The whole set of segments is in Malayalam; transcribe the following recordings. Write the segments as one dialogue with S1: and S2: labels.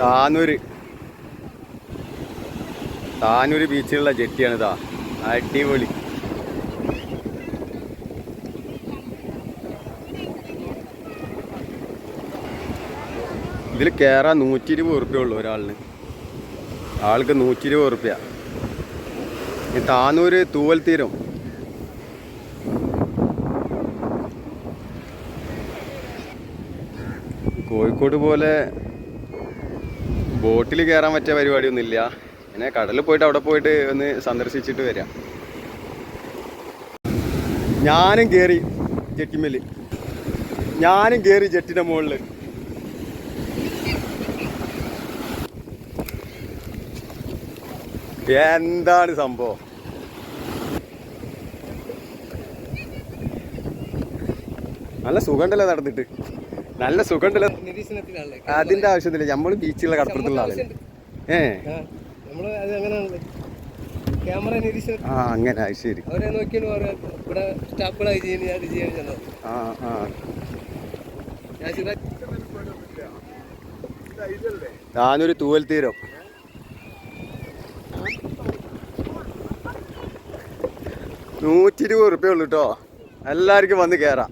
S1: താനൂര്. താനൂര് ബീച്ചിലുള്ള ജെട്ടിയാണിതാ അടിപൊളി. ഇതിൽ കയറാൻ നൂറ്റി ഇരുപത് ഉറുപ്പ്യ ഉള്ളു ഒരാളിന്. ആൾക്ക് നൂറ്റി ഇരുപത് ഉറുപ്പ്യ താനൂര് തൂവൽ തീരം. കോഴിക്കോട് പോലെ ബോട്ടിൽ കയറാൻ പറ്റിയ പരിപാടിയൊന്നുമില്ല. പിന്നെ കടലിൽ പോയിട്ട് അവിടെ പോയിട്ട് ഒന്ന് സന്ദർശിച്ചിട്ട് വരാം. ഞാനും കയറി ജെട്ടിമേൽ. ഞാനും കയറി ജെട്ടിന്റെ മുകളിൽ എന്താണ് സംഭവം? നല്ല സുഖണ്ടല്ലോ നടന്നിട്ട്. നല്ല
S2: സുഖമുണ്ടല്ലോ.
S1: അതിന്റെ ആവശ്യമില്ല നമ്മൾ ബീച്ചിലുള്ള കടപ്പുറത്തുള്ള ആൾ ഏ. ആ അങ്ങനെ. ശരി. ആ ആ. താനൊരു തൂവൽ തീരം. നൂറ്റി ഇരുപത് ഉറുപ്പ്യ ഉള്ളു കേട്ടോ എല്ലാവർക്കും വന്ന് കയറാം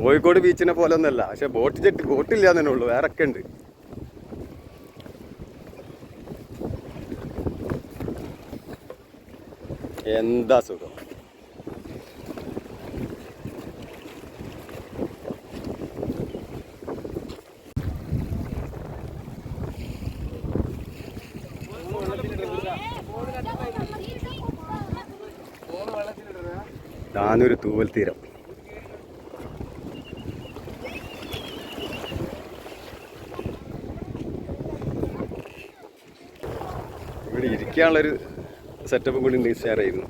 S1: കോഴിക്കോട് ബീച്ചിനെ പോലെ ഒന്നല്ല പക്ഷെ ബോട്ട് ജെറ്റ് ബോട്ടില്ല തന്നെ ഉള്ളു. വേറെ ഒക്കെ ഉണ്ട്. എന്താ സുഖം? താനൊരു തൂവൽ തീരം. ഇവിടെ ഇരിക്കാനുള്ളൊരു സെറ്റപ്പ് കൂടി ഷെയർ ചെയ്യുന്നു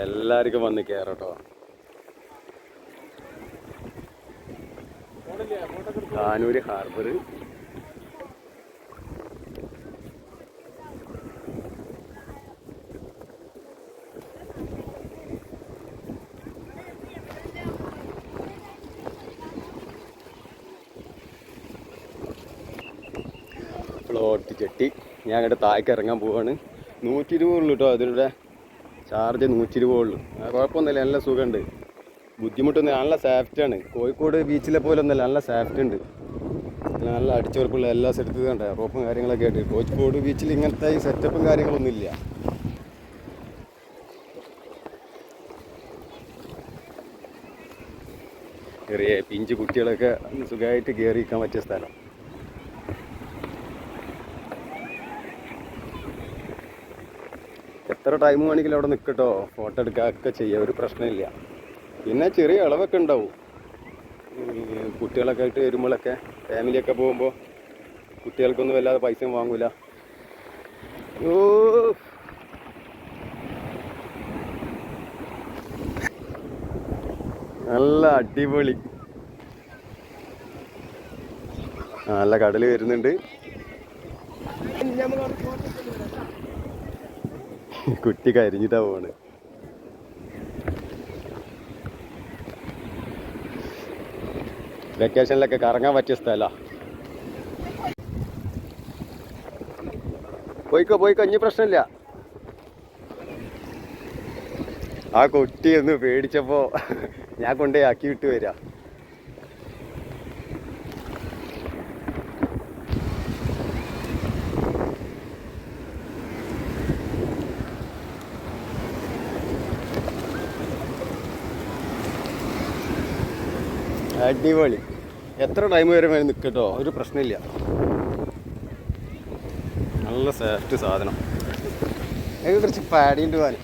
S1: എല്ലാവർക്കും വന്ന് കയറട്ടോ താനൂര് ഹാർബർ. ഫ്ലോട്ട് ചെട്ടി ഞാൻ അങ്ങോട്ട് താഴേക്ക് ഇറങ്ങാൻ പോവാണ്. നൂറ്റി ഇരുപത് ഉള്ളൂ കേട്ടോ അതിലൂടെ. ചാർജ് നൂറ്റി ഇരുപത് ഉള്ളൂ. ആ, കുഴപ്പമൊന്നുമില്ല നല്ല സുഖമുണ്ട്. ബുദ്ധിമുട്ടൊന്നും നല്ല സേഫ്റ്റിയാണ് കോഴിക്കോട് ബീച്ചിലെ പോലെ ഒന്നുമല്ല നല്ല സേഫ്റ്റി ഉണ്ട്. നല്ല അടിച്ചുറപ്പുള്ള എല്ലാ സെറ്റപ്പും ഉണ്ട്. റോപ്പും കാര്യങ്ങളൊക്കെ ആയിട്ട്. കോഴിക്കോട് ബീച്ചിൽ ഇങ്ങനത്തെ ഈ സെറ്റപ്പും കാര്യങ്ങളൊന്നും ഇല്ല. ചെറിയ പിഞ്ച് കുട്ടികളൊക്കെ സുഖമായിട്ട് കയറിയിരിക്കാൻ പറ്റിയ സ്ഥലം. എത്ര ടൈം വേണമെങ്കിലും അവിടെ നിൽക്കട്ടോ. ഫോട്ടോ എടുക്കുക ഒക്കെ ചെയ്യാം ഒരു പ്രശ്നമില്ല. പിന്നെ ചെറിയ ഇളവൊക്കെ ഉണ്ടാവും. കുട്ടികളൊക്കെ ആയിട്ട് വരുമ്പോഴൊക്കെ ഫാമിലിയൊക്കെ പോകുമ്പോൾ കുട്ടികൾക്കൊന്നും വല്ലാതെ പൈസയും വാങ്ങൂല. ഓ. നല്ല അടിപൊളി. നല്ല കടൽ വരുന്നുണ്ട്. കുട്ടി കരിഞ്ഞിട്ടാ പോണ്. വെക്കേഷനിലൊക്കെ കറങ്ങാൻ പറ്റിയ സ്ഥലാ. പോയിക്കോ പോയിക്കോ ഇനി പ്രശ്നമില്ല. ആ കുട്ടി ഒന്ന് പേടിച്ചപ്പോ ഞാൻ കൊണ്ടുപോയി ആക്കി വിട്ട് വരാ. അടിപൊളി. എത്ര ടൈം വരെ വേണം നിൽക്കട്ടോ ഒരു പ്രശ്നമില്ല. നല്ല സേഫ്റ്റ് സാധനം. എനിക്ക് കുറച്ച് പാടിയിട്ട് പോകാൻ